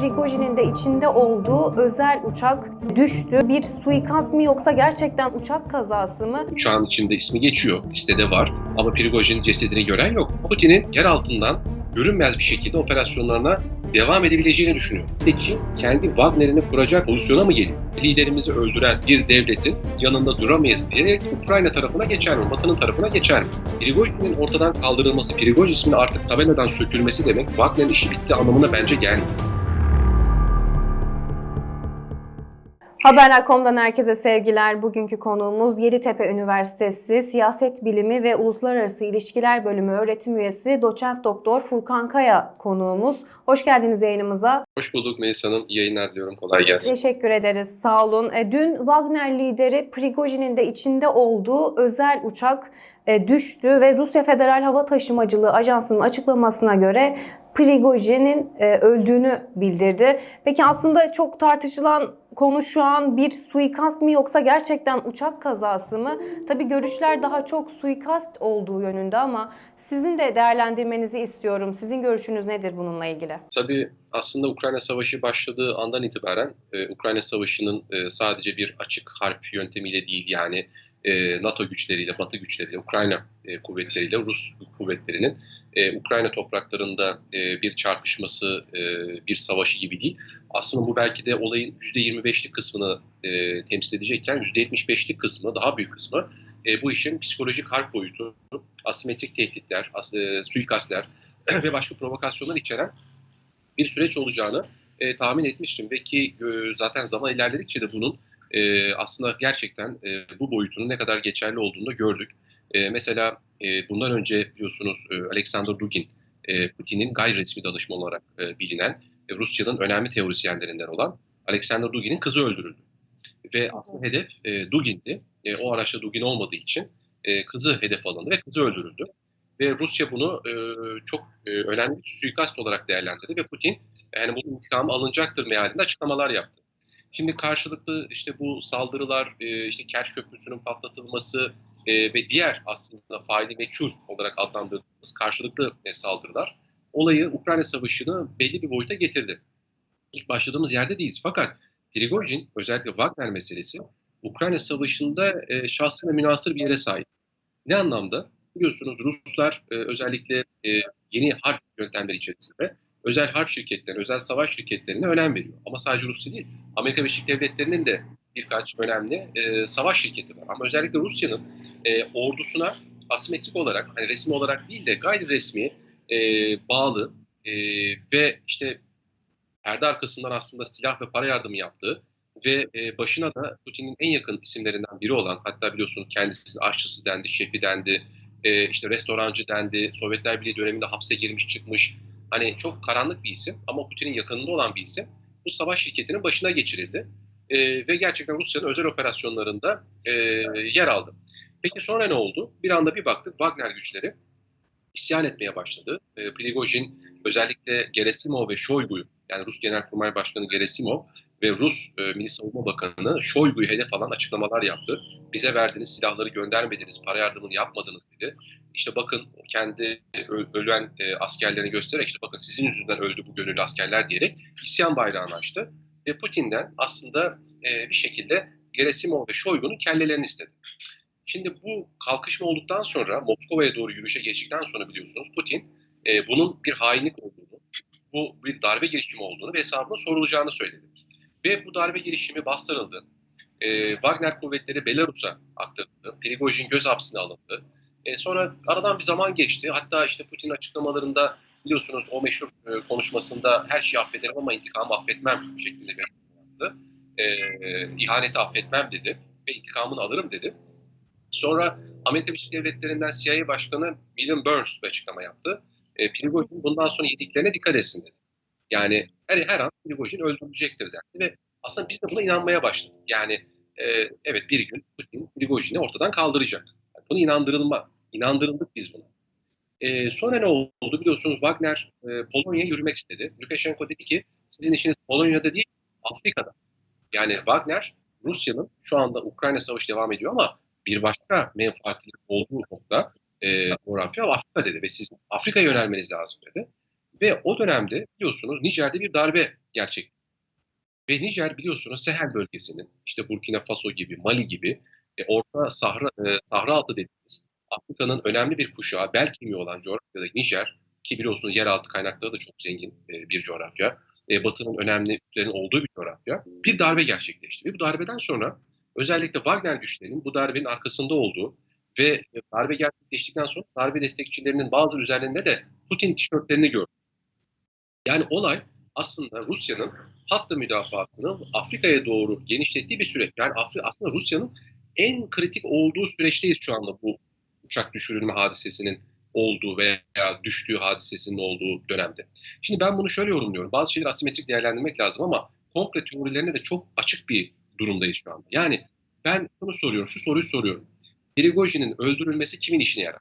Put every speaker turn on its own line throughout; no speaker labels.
Prigojin'in de içinde olduğu özel uçak düştü. Bir suikast mı yoksa gerçekten uçak kazası mı?
Uçağın içinde ismi geçiyor, listede var ama Prigojin'in cesedini gören yok. Putin'in yer altından görünmez bir şekilde operasyonlarına devam edebileceğini düşünüyor. Peki kendi Wagner'ini kuracak pozisyona mı geliyor? Liderimizi öldüren bir devletin yanında duramayız diye Ukrayna tarafına geçer mi? Batı'nın tarafına geçer mi? Prigojin'in ortadan kaldırılması, Prigojin isminin artık tabeladan sökülmesi demek Wagner'in işi bitti anlamına bence gelmiyor.
Haber.com'dan herkese sevgiler. Bugünkü konuğumuz Yeditepe Üniversitesi Siyaset Bilimi ve Uluslararası İlişkiler Bölümü öğretim üyesi doçent doktor Furkan Kaya konuğumuz. Hoş geldiniz yayınımıza.
Hoş bulduk Melis Hanım. İyi yayınlar diliyorum. Kolay gelsin.
Teşekkür ederiz. Sağ olun. E, dün Wagner lideri Prigojin'in de içinde olduğu özel uçak düştü ve Rusya Federal Hava Taşımacılığı Ajansı'nın açıklamasına göre Prigojin'in e, öldüğünü bildirdi. Peki aslında çok tartışılan konu şu an bir suikast mı yoksa gerçekten uçak kazası mı? Tabii görüşler daha çok suikast olduğu yönünde ama sizin de değerlendirmenizi istiyorum. Sizin görüşünüz nedir bununla ilgili?
Tabii aslında Ukrayna Savaşı başladığı andan itibaren e, Ukrayna Savaşı'nın e, sadece bir açık harp yöntemiyle değil yani e, NATO güçleriyle, Batı güçleriyle, Ukrayna e, kuvvetleriyle, Rus kuvvetlerinin e, Ukrayna topraklarında e, bir çarpışması, e, bir savaşı gibi değil. Aslında bu belki de olayın %25'lik kısmını e, temsil edecekken %75'lik kısmı, daha büyük kısmı e, bu işin psikolojik harp boyutu, asimetrik tehditler, as, e, suikastler ve başka provokasyonlar içeren bir süreç olacağını e, tahmin etmiştim ve ki e, zaten zaman ilerledikçe de bunun e, aslında gerçekten e, bu boyutunun ne kadar geçerli olduğunu da gördük. E, mesela e, bundan önce biliyorsunuz e, Alexander Dugin, e, Putin'in gayri resmi danışmanı olarak e, bilinen e, Rusya'nın önemli teorisyenlerinden olan Alexander Dugin'in kızı öldürüldü. Ve aslında hedef e, Dugin'di. E, o araçta Dugin olmadığı için e, kızı hedef alındı ve kızı öldürüldü. Ve Rusya bunu e, çok e, önemli bir suikast olarak değerlendirdi ve Putin yani bunun intikamı alınacaktır mealinde açıklamalar yaptı. Şimdi karşılıklı işte bu saldırılar, e, işte Kerç Köprüsü'nün patlatılması e, ve diğer aslında faili meçhul olarak adlandırdığımız karşılıklı e, saldırılar olayı Ukrayna Savaşı'nı belli bir boyuta getirdi. İlk başladığımız yerde değiliz. Fakat Prigojin özellikle Wagner meselesi Ukrayna Savaşı'nda e, şahsına münasır bir yere sahip. Ne anlamda? Biliyorsunuz Ruslar özellikle yeni harp yöntemleri içerisinde özel harp şirketlerine, özel savaş şirketlerine önem veriyor. Ama sadece Rusya değil, Amerika Birleşik Devletleri'nin de birkaç önemli e, savaş şirketi var. Ama özellikle Rusya'nın e, ordusuna asimetrik olarak, hani resmi olarak değil de gayri resmi e, bağlı e, ve işte perde arkasından aslında silah ve para yardımı yaptığı ve e, başına da Putin'in en yakın isimlerinden biri olan, hatta biliyorsunuz kendisi aşçısı dendi, şefi dendi, e, işte restorancı dendi, Sovyetler Birliği döneminde hapse girmiş çıkmış, hani çok karanlık bir isim ama Putin'in yakınında olan bir isim bu savaş şirketinin başına geçirildi. E, ve gerçekten Rusya'nın özel operasyonlarında e, yer aldı. Peki sonra ne oldu? Bir anda bir baktık Wagner güçleri isyan etmeye başladı. E, Prigojin özellikle Gerasimov ve Shoigu'yu yani Rus Genelkurmay Başkanı Gerasimov ve Rus e, Milli Savunma Bakanı Shoigu'yu hedef alan açıklamalar yaptı. Bize verdiğiniz silahları göndermediniz, para yardımını yapmadınız dedi. İşte bakın kendi ölen e, askerlerini göstererek işte bakın sizin yüzünden öldü bu gönüllü askerler diyerek isyan bayrağını açtı. Ve Putin'den aslında e, bir şekilde Gerasimov ve Shoigu'nun kellelerini istedi. Şimdi bu kalkışma olduktan sonra Moskova'ya doğru yürüyüşe geçtikten sonra biliyorsunuz Putin e, bunun bir hainlik olduğunu, bu bir darbe girişimi olduğunu ve hesabının sorulacağını söyledi. Ve bu darbe girişimi bastırıldı. E, Wagner kuvvetleri Belarus'a aktarıldı. Prigojin göz hapsine alındı. E, sonra aradan bir zaman geçti. Hatta işte Putin açıklamalarında biliyorsunuz o meşhur e, konuşmasında her şeyi affederim ama intikamı affetmem şeklinde bir yaptı. E, ihaneti affetmem dedi ve intikamını alırım dedi. Sonra Amerika Birleşik Devletleri'nden CIA Başkanı William Burns bir açıklama yaptı. E, Prigojin bundan sonra yediklerine dikkat etsin dedi. Yani her, her an Prigojin öldürülecektir dendi ve aslında biz de buna inanmaya başladık. Yani e, evet bir gün Putin Prigojin'i ortadan kaldıracak. Yani bunu inandırılma, inandırıldık biz buna. E, sonra ne oldu biliyorsunuz Wagner e, Polonya'ya yürümek istedi. Lukashenko dedi ki sizin işiniz Polonya'da değil Afrika'da. Yani Wagner Rusya'nın şu anda Ukrayna savaşı devam ediyor ama bir başka menfaatli olduğu nokta e, coğrafya Afrika dedi ve siz Afrika'ya yönelmeniz lazım dedi. Ve o dönemde biliyorsunuz Nijer'de bir darbe gerçek. Ve Nijer biliyorsunuz Sahel bölgesinin işte Burkina Faso gibi, Mali gibi e, Orta Sahra, e, Sahra altı dediğimiz Afrika'nın önemli bir kuşağı, bel kemiği olan coğrafyada Nijer ki biliyorsunuz yeraltı kaynakları da çok zengin e, bir coğrafya. E, Batı'nın önemli üslerinin olduğu bir coğrafya. Bir darbe gerçekleşti. Ve bu darbeden sonra özellikle Wagner güçlerinin bu darbenin arkasında olduğu ve darbe gerçekleştikten sonra darbe destekçilerinin bazı üzerlerinde de Putin tişörtlerini gördük. Yani olay aslında Rusya'nın hattı müdafasını Afrika'ya doğru genişlettiği bir süreç. Yani Afri aslında Rusya'nın en kritik olduğu süreçteyiz şu anda bu uçak düşürülme hadisesinin olduğu veya düştüğü hadisesinin olduğu dönemde. Şimdi ben bunu şöyle yorumluyorum. Bazı şeyleri asimetrik değerlendirmek lazım ama komple teorilerine de çok açık bir durumdayız şu anda. Yani ben şunu soruyorum, şu soruyu soruyorum. Prigojin'in öldürülmesi kimin işine yarar?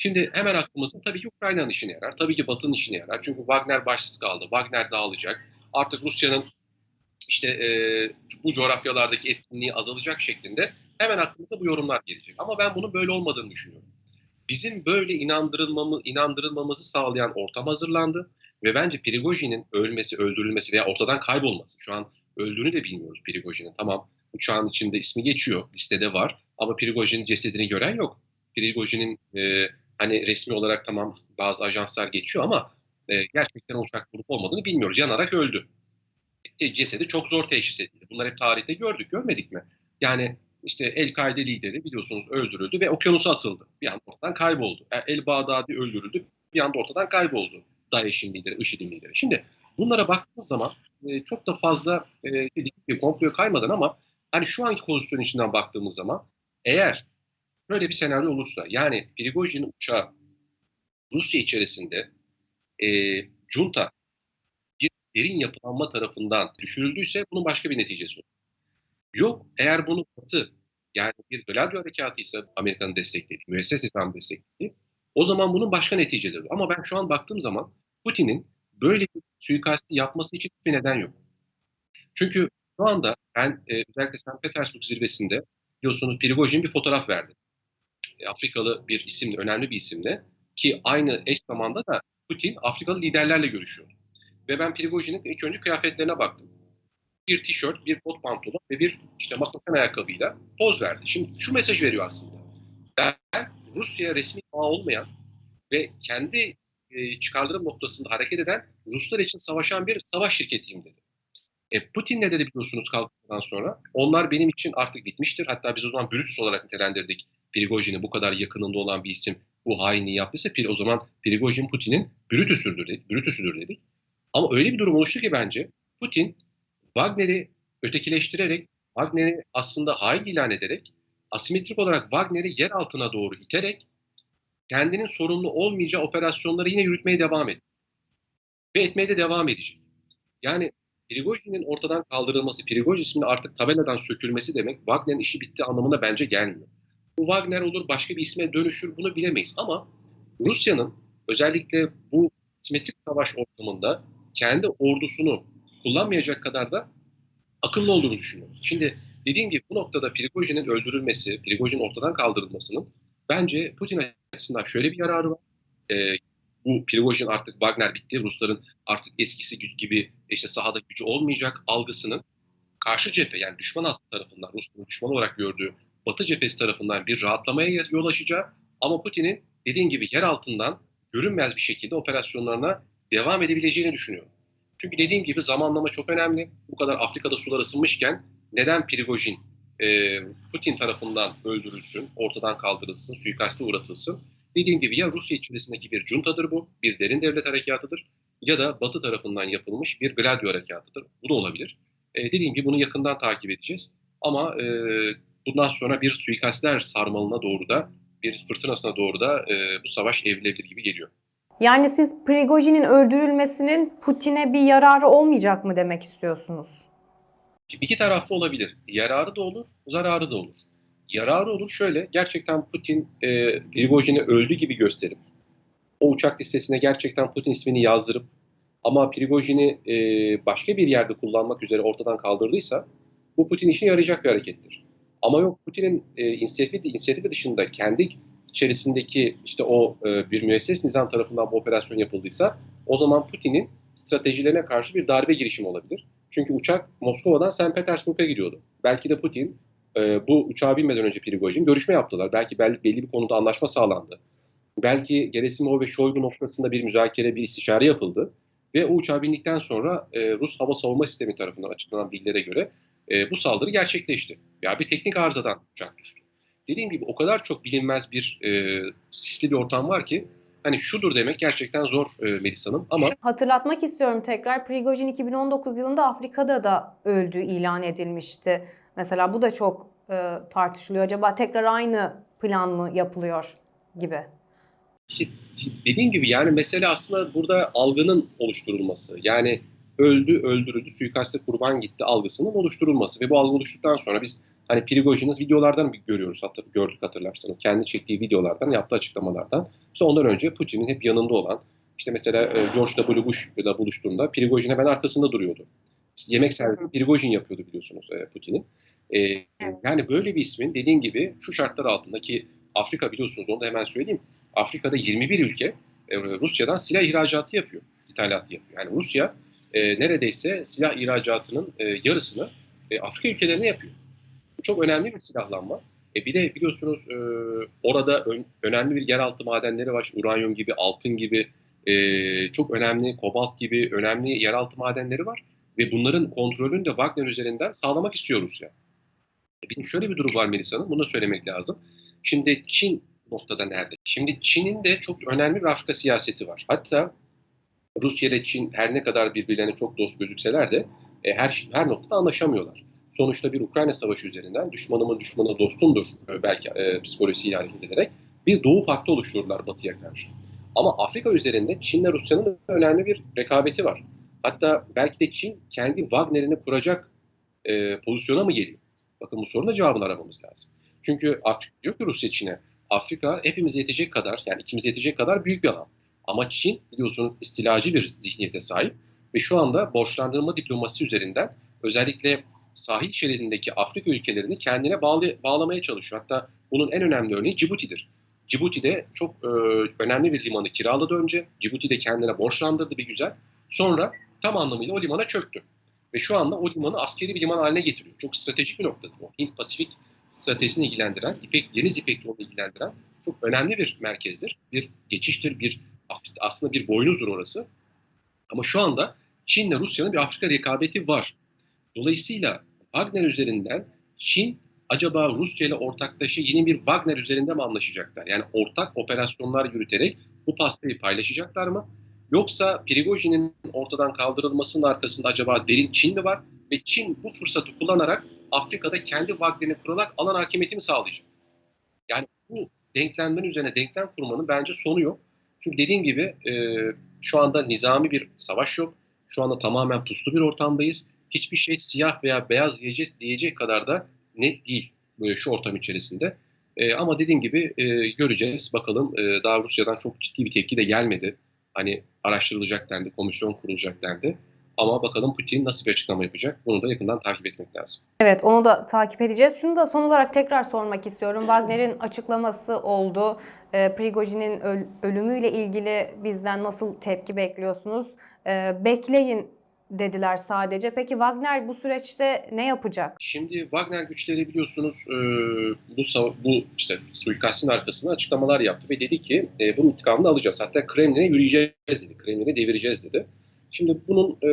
Şimdi hemen aklımızda tabii ki Ukrayna'nın işine yarar. Tabii ki Batı'nın işine yarar. Çünkü Wagner başsız kaldı. Wagner dağılacak. Artık Rusya'nın işte e, bu coğrafyalardaki etkinliği azalacak şeklinde hemen aklımıza bu yorumlar gelecek. Ama ben bunun böyle olmadığını düşünüyorum. Bizim böyle inandırılmamı, inandırılmamızı sağlayan ortam hazırlandı. Ve bence Prigojin'in ölmesi, öldürülmesi veya ortadan kaybolması, şu an öldüğünü de bilmiyoruz Prigojin'in. Tamam uçağın içinde ismi geçiyor, listede var ama Prigojin'in cesedini gören yok. Prigojin'in e, hani resmi olarak tamam bazı ajanslar geçiyor ama e, gerçekten uçak bulup olmadığını bilmiyoruz. Yanarak öldü. Cesedi çok zor teşhis edildi. Bunlar hep tarihte gördük, görmedik mi? Yani işte El-Kaide lideri biliyorsunuz öldürüldü ve okyanusa atıldı. Bir anda ortadan kayboldu. E, El-Bağdadi öldürüldü, bir anda ortadan kayboldu. DAEŞ'in lideri, IŞİD'in lideri. Şimdi bunlara baktığımız zaman e, çok da fazla e, komploya kaymadan ama hani şu anki pozisyon içinden baktığımız zaman eğer böyle bir senaryo olursa yani Prigojin uçağı Rusya içerisinde e, junta bir derin yapılanma tarafından düşürüldüyse bunun başka bir neticesi olur. Yok eğer bunu Batı yani bir Gladio harekatı ise Amerika'nın desteklediği, müesses İslam desteklediği o zaman bunun başka neticeleri olur. Ama ben şu an baktığım zaman Putin'in böyle bir suikasti yapması için bir neden yok. Çünkü şu anda ben e, özellikle St. Petersburg zirvesinde biliyorsunuz Prigojin bir fotoğraf verdi. Afrikalı bir isimle, önemli bir isimle ki aynı eş zamanda da Putin Afrikalı liderlerle görüşüyor. Ve ben Prigojin'in ilk önce kıyafetlerine baktım. Bir tişört, bir kot pantolon ve bir işte makasen ayakkabıyla poz verdi. Şimdi şu mesaj veriyor aslında. Ben Rusya resmi bağ olmayan ve kendi e, çıkarlarım noktasında hareket eden Ruslar için savaşan bir savaş şirketiyim dedi. E, Putin ne dedi biliyorsunuz kalktıktan sonra? Onlar benim için artık bitmiştir. Hatta biz o zaman Brutus olarak nitelendirdik. Prigojin'i bu kadar yakınında olan bir isim bu hainliği yaptıysa o zaman Prigojin Putin'in Brutus'üdür dedik. Brutus'üdür dedik. Ama öyle bir durum oluştu ki bence Putin Wagner'i ötekileştirerek, Wagner'i aslında hain ilan ederek, asimetrik olarak Wagner'i yer altına doğru iterek kendinin sorumlu olmayacağı operasyonları yine yürütmeye devam etti. Ve etmeye de devam edecek. Yani Prigojin'in ortadan kaldırılması, Prigojin isminin artık tabeladan sökülmesi demek Wagner'in işi bitti anlamına bence gelmiyor. Bu Wagner olur, başka bir isme dönüşür bunu bilemeyiz. Ama Rusya'nın özellikle bu simetrik savaş ortamında kendi ordusunu kullanmayacak kadar da akıllı olduğunu düşünüyoruz. Şimdi dediğim gibi bu noktada Prigojin'in öldürülmesi, Prigojin ortadan kaldırılmasının bence Putin açısından şöyle bir yararı var. Ee, bu Prigojin artık Wagner bitti, Rusların artık eskisi gibi işte sahada gücü olmayacak algısının karşı cephe yani düşman hattı tarafından Rusların düşman olarak gördüğü Batı cephesi tarafından bir rahatlamaya yol açacağı ama Putin'in dediğim gibi yer altından görünmez bir şekilde operasyonlarına devam edebileceğini düşünüyorum. Çünkü dediğim gibi zamanlama çok önemli. Bu kadar Afrika'da sular ısınmışken neden Prigojin e, Putin tarafından öldürülsün, ortadan kaldırılsın, suikaste uğratılsın? Dediğim gibi ya Rusya içerisindeki bir juntadır bu, bir derin devlet harekatıdır ya da Batı tarafından yapılmış bir Gladio harekatıdır. Bu da olabilir. E, dediğim gibi bunu yakından takip edeceğiz. Ama e, bundan sonra bir suikastler sarmalına doğru da, bir fırtınasına doğru da e, bu savaş evrilebilir gibi geliyor.
Yani siz Prigojin'in öldürülmesinin Putin'e bir yararı olmayacak mı demek istiyorsunuz?
İki taraflı olabilir. Yararı da olur, zararı da olur. Yararı olur şöyle, gerçekten Putin e, Prigojin'i öldü gibi gösterip, o uçak listesine gerçekten Putin ismini yazdırıp ama Prigojin'i e, başka bir yerde kullanmak üzere ortadan kaldırdıysa bu Putin işine yarayacak bir harekettir. Ama yok Putin'in e, inisiyatifi, inisiyatifi dışında kendi içerisindeki işte o e, bir müesses nizam tarafından bu operasyon yapıldıysa o zaman Putin'in stratejilerine karşı bir darbe girişimi olabilir. Çünkü uçak Moskova'dan St. Petersburg'a gidiyordu. Belki de Putin e, bu uçağa binmeden önce Prigojin görüşme yaptılar. Belki belli, belli bir konuda anlaşma sağlandı. Belki Gerasimov ve Shoigu noktasında bir müzakere, bir istişare yapıldı. Ve o uçağa bindikten sonra e, Rus hava savunma sistemi tarafından açıklanan bilgilere göre e, bu saldırı gerçekleşti. Ya bir teknik arızadan uçak düştü. Dediğim gibi o kadar çok bilinmez bir e, sisli bir ortam var ki hani şudur demek gerçekten zor e, Melis Hanım ama
Hatırlatmak istiyorum tekrar Prigojin 2019 yılında Afrika'da da öldüğü ilan edilmişti. Mesela bu da çok e, tartışılıyor. Acaba tekrar aynı plan mı yapılıyor gibi.
İşte dediğim gibi yani mesele aslında burada algının oluşturulması. Yani öldü, öldürüldü, suikaste kurban gitti algısının oluşturulması. Ve bu algı oluştuktan sonra biz hani Prigojin'in videolardan görüyoruz, hatır, gördük hatırlarsanız. Kendi çektiği videolardan, yaptığı açıklamalardan. İşte ondan önce Putin'in hep yanında olan, işte mesela e, George W. Bush ile buluştuğunda Prigojin hemen arkasında duruyordu. İşte yemek servisini Prigojin yapıyordu biliyorsunuz e, Putin'in. E, yani böyle bir ismin dediğim gibi şu şartlar altında ki Afrika biliyorsunuz onu da hemen söyleyeyim. Afrika'da 21 ülke e, Rusya'dan silah ihracatı yapıyor, ithalatı yapıyor. Yani Rusya e, neredeyse silah ihracatının e, yarısını e, Afrika ülkelerine yapıyor. Bu çok önemli bir silahlanma. E, bir de biliyorsunuz e, orada ön- önemli bir yeraltı madenleri var. Uranyum gibi, altın gibi, e, çok önemli kobalt gibi önemli yeraltı madenleri var. Ve bunların kontrolünü de Wagner üzerinden sağlamak istiyor Rusya. E, bir de şöyle bir durum var Melisa Hanım, bunu da söylemek lazım. Şimdi Çin noktada nerede? Şimdi Çin'in de çok önemli bir Afrika siyaseti var. Hatta Rusya ile Çin her ne kadar birbirlerine çok dost gözükseler de e, her her noktada anlaşamıyorlar. Sonuçta bir Ukrayna savaşı üzerinden düşmanımın düşmanı dostumdur e, belki e, psikolojisiyle hareket ederek bir Doğu Paktı oluştururlar Batı'ya karşı. Ama Afrika üzerinde Çin ile Rusya'nın önemli bir rekabeti var. Hatta belki de Çin kendi Wagner'ini kuracak e, pozisyona mı geliyor? Bakın bu sorunun cevabını aramamız lazım. Çünkü Afrika diyor ki Rusya Çin'e Afrika hepimize yetecek kadar yani ikimize yetecek kadar büyük bir alan. Ama Çin biliyorsunuz istilacı bir zihniyete sahip ve şu anda borçlandırma diplomasi üzerinden özellikle sahil şeridindeki Afrika ülkelerini kendine bağlı, bağlamaya çalışıyor. Hatta bunun en önemli örneği Cibuti'dir. Cibuti'de çok e, önemli bir limanı kiraladı önce. Cibuti'de kendine borçlandırdı bir güzel. Sonra tam anlamıyla o limana çöktü. Ve şu anda o limanı askeri bir liman haline getiriyor. Çok stratejik bir noktadır o. Hint-Pasifik stratejisini ilgilendiren, İpek, Deniz İpek yolunu ilgilendiren çok önemli bir merkezdir. Bir geçiştir, bir aslında bir boynuzdur orası. Ama şu anda Çin ile Rusya'nın bir Afrika rekabeti var. Dolayısıyla Wagner üzerinden Çin acaba Rusya ile ortaklaşa yeni bir Wagner üzerinde mi anlaşacaklar? Yani ortak operasyonlar yürüterek bu pastayı paylaşacaklar mı? Yoksa Prigojin'in ortadan kaldırılmasının arkasında acaba derin Çin mi var? Ve Çin bu fırsatı kullanarak Afrika'da kendi Wagner'ini kurarak alan hakimiyeti mi sağlayacak? Yani bu denklemlerin üzerine denklem kurmanın bence sonu yok. Çünkü dediğim gibi e, şu anda nizami bir savaş yok. Şu anda tamamen puslu bir ortamdayız. Hiçbir şey siyah veya beyaz diyeceğiz, diyecek kadar da net değil böyle şu ortam içerisinde. E, ama dediğim gibi e, göreceğiz. Bakalım e, daha Rusya'dan çok ciddi bir tepki de gelmedi. Hani araştırılacak dendi, komisyon kurulacak dendi. Ama bakalım Putin nasıl bir açıklama yapacak? Bunu da yakından takip etmek lazım.
Evet onu da takip edeceğiz. Şunu da son olarak tekrar sormak istiyorum. Wagner'in açıklaması oldu. E, Prigojin'in öl- ölümüyle ilgili bizden nasıl tepki bekliyorsunuz? E, bekleyin dediler sadece. Peki Wagner bu süreçte ne yapacak?
Şimdi Wagner güçleri biliyorsunuz e, bu bu işte suikastin arkasında açıklamalar yaptı ve dedi ki e, bunun intikamını alacağız. Hatta Kremlin'e yürüyeceğiz dedi. Kremlin'e devireceğiz dedi. Şimdi bunun e,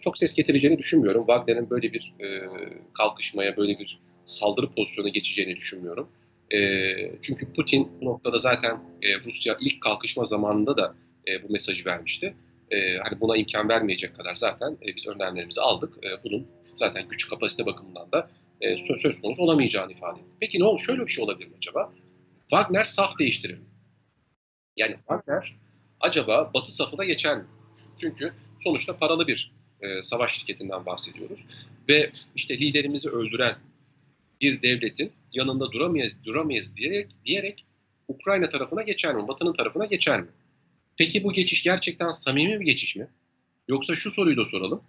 çok ses getireceğini düşünmüyorum. Wagner'in böyle bir e, kalkışmaya, böyle bir saldırı pozisyona geçeceğini düşünmüyorum. E, çünkü Putin bu noktada zaten e, Rusya ilk kalkışma zamanında da e, bu mesajı vermişti. E, hani buna imkan vermeyecek kadar zaten e, biz önlemlerimizi aldık. E, bunun zaten güç kapasite bakımından da e, sö- söz konusu olamayacağını ifade etti. Peki ne olur? Şöyle bir şey olabilir mi acaba? Wagner saf değiştirir mi? Yani Wagner acaba Batı safına geçer mi? Çünkü sonuçta paralı bir e, savaş şirketinden bahsediyoruz. Ve işte liderimizi öldüren bir devletin yanında duramayız, duramayız diyerek, diyerek Ukrayna tarafına geçer mi? Batı'nın tarafına geçer mi? Peki bu geçiş gerçekten samimi bir geçiş mi? Yoksa şu soruyu da soralım.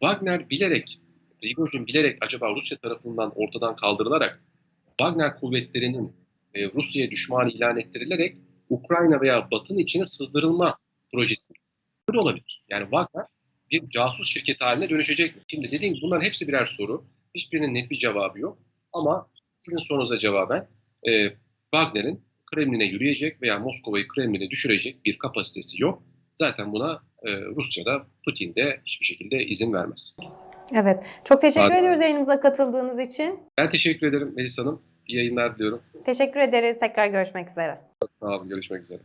Wagner bilerek, Prigozhin bilerek acaba Rusya tarafından ortadan kaldırılarak Wagner kuvvetlerinin e, Rusya'ya düşman ilan ettirilerek Ukrayna veya Batı'nın içine sızdırılma projesi. Böyle olabilir. Yani Wagner bir casus şirketi haline dönüşecek mi? Şimdi dediğim gibi bunların hepsi birer soru. Hiçbirinin net bir cevabı yok. Ama sizin sorunuza cevaben e, Wagner'in Kremlin'e yürüyecek veya Moskova'yı Kremlin'e düşürecek bir kapasitesi yok. Zaten buna e, Rusya'da, Putin de hiçbir şekilde izin vermez.
Evet. Çok teşekkür
Bazen-
ediyoruz yayınımıza katıldığınız için.
Ben teşekkür ederim Melis Hanım. İyi yayınlar diliyorum.
Teşekkür ederiz. Tekrar görüşmek üzere.
Sağ olun. Görüşmek üzere.